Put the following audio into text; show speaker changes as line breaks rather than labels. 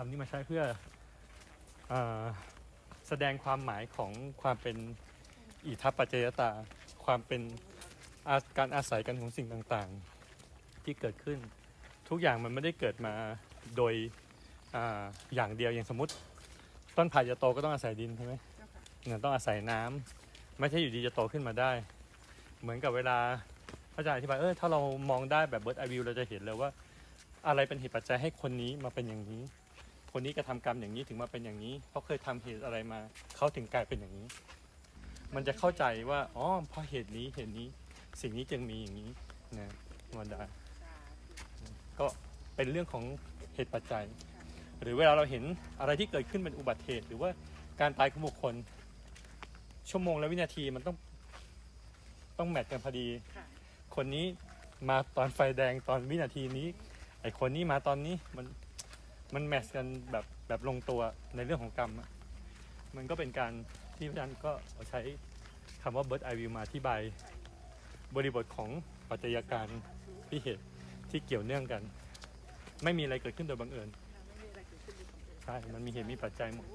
คำนี้มาใช้เพื่ออแสดงความหมายของความเป็นอิทัปปัจจยตา ความเป็นาการอาศัยกันของสิ่งต่างๆ ที่เกิดขึ้น ทุกอย่างมันไม่ได้เกิดมาโดยออย่างเดียวอย่างสมมติ ต้นไผ่จะโตก็ต้องอาศัยดินใช่ไหม
เนี่
ยต้องอาศัยน้ำไม่ใช่อยู่ดีจะโตขึ้นมาได้ เหมือนกับเวลาพระอาจารย์อธิบายเออถ้าเรามองได้แบบเบิร์ดไอวิวเราจะเห็นเลยว่า อะไรเป็นเหตุปัจจัยให้คนนี้มาเป็นอย่างนี้ คนนี้กระทำกรรมอย่างนี้ถึงมาเป็นอย่างนี้เขาเคยทำเหตุอะไรมาเขาถึงกลายเป็นอย่างนี้ มันจะเข้าใจว่าอ๋อเพราะเหตุนี้เหตุนี้ สิ่งนี้จึงมีอย่างนี้นะมันดาก็เป็นเรื่องของเหตุปัจจัย หรือเวลาเราเห็นอะไรที่เกิดขึ้นเป็นอุบัติเหตุ หรือว่าการตายของบุคคล ชั่วโมงและวินาทีมันต้องต้องแมทกันพอดี
ค่ะ
คนนี้มาตอนไฟแดงตอนวินาทีนี้ ไอคนนี้มาตอนนี้มัน มันแมทกันแบบแบบลงตัวในเรื่องของกรรมอะมันก็เป็นการที่พระอาจารย์ก็ใช้คำว่า bird eye view มาที่บายบริบทของปัจจัยการพิเหตุที่เกี่ยวเนื่องกัน ไม่มีอะไรเกิดขึ้นโดยบังเอิญ
ใช่
มันมีเหตุมีปัจจัยหมด